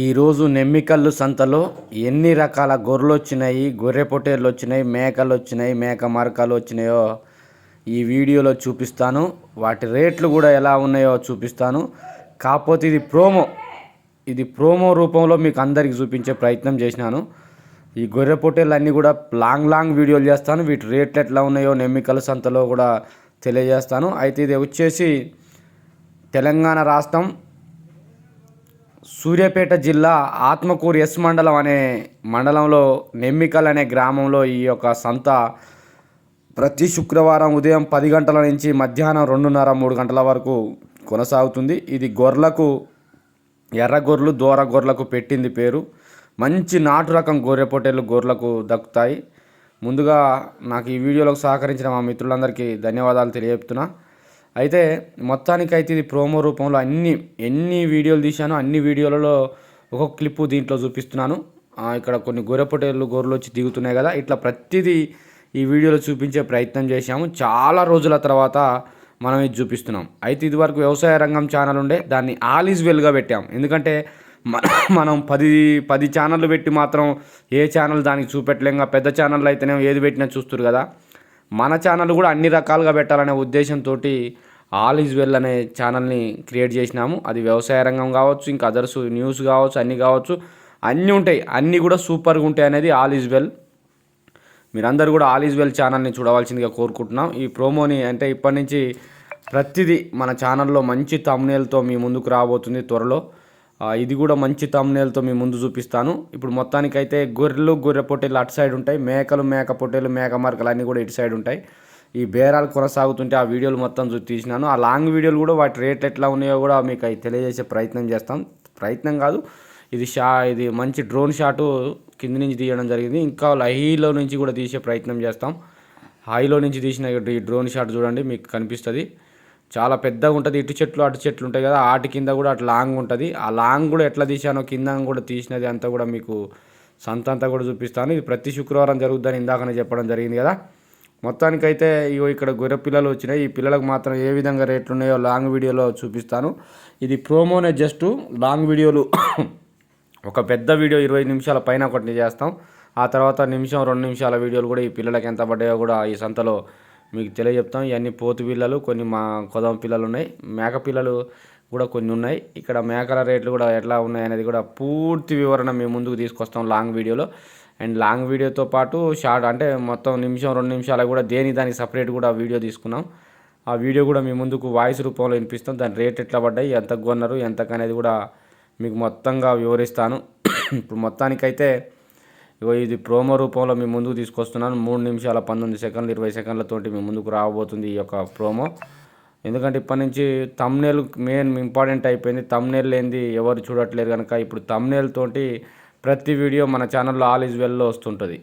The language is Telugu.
ఈరోజు నెమ్మికల్లు సంతలో ఎన్ని రకాల గొర్రెలు వచ్చినాయి గొర్రె పొట్టేళ్ళు వచ్చినాయి మేకలు వచ్చినాయి మేక మరకలు వచ్చినాయో ఈ వీడియోలో చూపిస్తాను. వాటి రేట్లు కూడా ఎలా ఉన్నాయో చూపిస్తాను. కాకపోతే ఇది ప్రోమో. ఇది ప్రోమో రూపంలో మీకు అందరికి చూపించే ప్రయత్నం చేసినాను. ఈ గొర్రె పొట్టేళ్ళు అన్నీ కూడా లాంగ్ లాంగ్ వీడియోలు చేస్తాను. వీటి రేట్లు ఎట్లా ఉన్నాయో నెమ్మికలు సంతలో కూడా తెలియజేస్తాను. అయితే ఇది వచ్చేసి తెలంగాణ రాష్ట్రం సూర్యాపేట జిల్లా ఆత్మకూరు ఎస్ మండలం అనే మండలంలో నెమ్మికల్ అనే గ్రామంలో ఈ యొక్క సంత ప్రతి శుక్రవారం ఉదయం పది గంటల నుంచి మధ్యాహ్నం రెండున్నర మూడు గంటల వరకు కొనసాగుతుంది. ఇది గొర్రెలకు ఎర్ర గొర్రెలు దూర గొర్రెలకు పెట్టింది పేరు. మంచి నాటు రకం గొర్రె పొట్టేలు గొర్రెలకు దక్కుతాయి. ముందుగా నాకు ఈ వీడియోలకు సహకరించిన మా మిత్రులందరికీ ధన్యవాదాలు తెలియజెప్తున్నాను అయితే మొత్తానికైతే ఇది ప్రోమో రూపంలో అన్ని ఎన్ని వీడియోలు తీశానో అన్ని వీడియోలలో ఒక్కొక్క క్లిప్పు దీంట్లో చూపిస్తున్నాను. ఇక్కడ కొన్ని గొర్రెపొటేళ్ళు గొర్రెలు వచ్చి దిగుతున్నాయి కదా. ఇట్లా ప్రతిదీ ఈ వీడియోలో చూపించే ప్రయత్నం చేశాము. చాలా రోజుల తర్వాత మనం ఇది చూపిస్తున్నాం. అయితే ఇదివరకు వ్యవసాయ రంగం ఛానల్ ఉండే దాన్ని ఆల్ ఈజ్ వెల్గా పెట్టాం. ఎందుకంటే మన మనం పది పది ఛానళ్ళు పెట్టి మాత్రం ఏ ఛానల్ దానికి చూపెట్టలేం. పెద్ద ఛానల్ అయితేనే ఏది పెట్టినా చూస్తారు కదా. మన ఛానల్ కూడా అన్ని రకాలుగా పెట్టాలనే ఉద్దేశంతో ఆల్ ఈజ్ వెల్ అనే ఛానల్ని క్రియేట్ చేసినాము. అది వ్యవసాయ రంగం కావచ్చు ఇంకా అదర్స్ న్యూస్ కావచ్చు అన్నీ కావచ్చు. అన్నీ ఉంటాయి. అన్నీ కూడా సూపర్గా ఉంటాయి అనేది ఆల్ ఈజ్ వెల్. మీరందరూ కూడా ఆల్ ఈజ్ వెల్ ఛానల్ని చూడవలసిందిగా కోరుకుంటున్నాం. ఈ ప్రోమోని అంటే ఇప్పటి నుంచి ప్రతిదీ మన ఛానల్లో మంచి తమ్నేల్తో మీ ముందుకు రాబోతుంది త్వరలో. ఇది కూడా మంచి తమ్నేల్తో మీ ముందు చూపిస్తాను. ఇప్పుడు మొత్తానికైతే గొర్రెలు గొర్రె పొట్టేలు అటు సైడ్ ఉంటాయి. మేకలు మేక పొట్టేలు మేక మార్కలు అన్నీ కూడా ఇటు సైడ్ ఉంటాయి. ఈ బేరాలు కొనసాగుతుంటే ఆ వీడియోలు మొత్తం చూసి తీసినాను. ఆ లాంగ్ వీడియోలు కూడా వాటి రేట్ ఎట్లా ఉన్నాయో కూడా మీకు అవి తెలియజేసే ప్రయత్నం చేస్తాం. ప్రయత్నం కాదు ఇది షా ఇది మంచి డ్రోన్ షాటు కింది నుంచి తీయడం జరిగింది. ఇంకా హైలో నుంచి కూడా తీసే ప్రయత్నం చేస్తాం. హైలో నుంచి తీసిన ఈ డ్రోన్ షాట్ చూడండి మీకు కనిపిస్తుంది. చాలా పెద్దగా ఉంటుంది. ఇటు చెట్లు అటు చెట్లు ఉంటాయి కదా ఆటి కింద కూడా అటు లాంగ్ ఉంటుంది. ఆ లాంగ్ కూడా ఎట్లా తీసానో కింద కూడా తీసినది అంతా కూడా మీకు సంత అంతా కూడా చూపిస్తాను. ఇది ప్రతి శుక్రవారం జరుగుతుందని ఇందాకనే చెప్పడం జరిగింది కదా. మొత్తానికైతే ఇగో ఇక్కడ గొర్రె పిల్లలు వచ్చినాయి. ఈ పిల్లలకు మాత్రం ఏ విధంగా రేట్లు ఉన్నాయో లాంగ్ వీడియోలో చూపిస్తాను. ఇది ప్రోమోనే జస్ట్ లాంగ్ వీడియోలు. ఒక పెద్ద వీడియో ఇరవై నిమిషాల పైన ఒకటి చేస్తాం. ఆ తర్వాత నిమిషం రెండు నిమిషాల వీడియోలు కూడా ఈ పిల్లలకి ఎంత పడ్డాయో కూడా ఈ సంతలో మీకు తెలియజెప్తాం. ఇవన్నీ పోతు పిల్లలు కొన్ని మా కొదమ పిల్లలు ఉన్నాయి. మేక పిల్లలు కూడా కొన్ని ఉన్నాయి. ఇక్కడ మేకల రేట్లు కూడా ఎట్లా ఉన్నాయి అనేది కూడా పూర్తి వివరణ మేము ముందుకు తీసుకొస్తాం లాంగ్ వీడియోలో. అండ్ లాంగ్ వీడియోతో పాటు షార్ట్ అంటే మొత్తం నిమిషం రెండు నిమిషాలు కూడా దేని దానికి సపరేట్ కూడా వీడియో తీసుకున్నాం. ఆ వీడియో కూడా మీ ముందుకు వాయిస్ రూపంలో వినిపిస్తాం. దాని రేట్ ఎట్లా పడ్డాయి ఎంత కొన్నారు ఎంత అనేది కూడా మీకు మొత్తంగా వివరిస్తాను. ఇప్పుడు మొత్తానికైతే ఇగో ఇది ప్రోమో రూపంలో మీ ముందుకు తీసుకొస్తున్నాను. మూడు నిమిషాల పంతొమ్మిది సెకండ్లు ఇరవై సెకండ్లతోటి మీ ముందుకు రాబోతుంది ఈ యొక్క ప్రోమో. ఎందుకంటే ఇప్పటి నుంచి తమ్నేల్ మెయిన్ ఇంపార్టెంట్ అయిపోయింది. తమ్నేల్ లేనిది ఎవరు చూడట్లేదు కనుక ఇప్పుడు తమ్నేల్ తోటి ప్రతి వీడియో మన ఛానల్లో ఆల్ ఈజ్ వెల్లో వస్తుంటుంది.